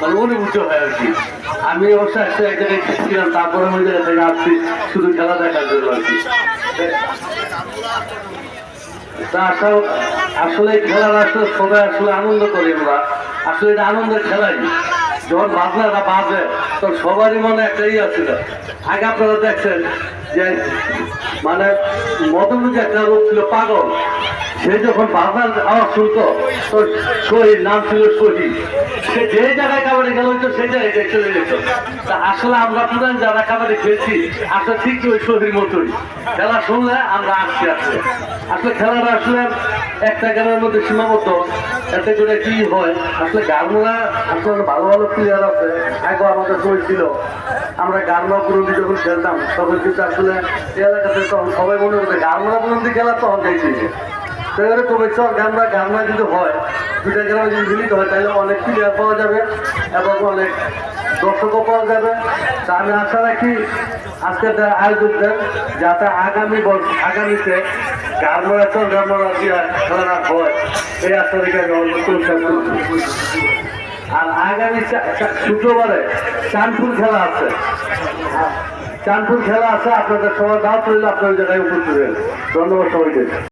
মানে অনুভূত আর কি? আমি অবশ্য একটা এক তারপরে ওই থেকে আসছি, শুধু খেলা দেখার জন্য আর কি। আসলে আসলে খেলার আসলে সবাই আসলে আনন্দ করি আমরা। আসলে এটা আনন্দের খেলাই। যখন বাজনাটা বাজে, তখন সবারই মনে একটা ইয়ে ছিল আগে আপনারা দেখছেন যে মানে মধুমুখী একটা লোক ছিল, পাগল। সে যখন বাজনার আওয়াজ শুনতো শহীদ নাম ছিল শহীদ সে যে জায়গায় কাবাডি খেলা হইতো সেই জায়গায় চলে যেত। তা আসলে আমরা পুরান যারা কাবাডি খেলছি, আসলে ঠিক ওই শহীদ মতোই খেলা শুনলে আমরা আসছি আসলে আসলে খেলাটা আসলে একটা গেমের মধ্যে সীমাবদ্ধ। এতে করে কি হয়, আসলে গার্মোরা আসলে ভালো ভালো প্লেয়ার আছে। আগে আমাদের সময় ছিল। আমরা গার্মা পুরন্দি যখন খেলতাম, তখন কিন্তু আসলে এলাকাতে তখন সবাই মনে করতে গার্মোরা পুরন্দি খেলা তখন চাইছি তো এবারে কবে চল গার্মা গার্মা যদি হয়, দুটা গ্রামে যদি মিলিত হয়, তাহলে অনেক প্লেয়ার পাওয়া যাবে এবং অনেক দর্শকও পাওয়া যাবে। তা আমি আশা রাখি আজকের যে আয়োজকদের যাতে আগামী আগামীতে গার্মরা চল গার্মরা দিয়ে হয়, এই আশা রেখে আমি আর আগামী শুক্রবারে চাঁদপুর খেলা আছে। চাঁদপুর খেলা আছে, আপনাদের সবার দাওয়াত রইলে, আপনার জায়গায় উপস্থিত ধন্যবাদ সবাইকে।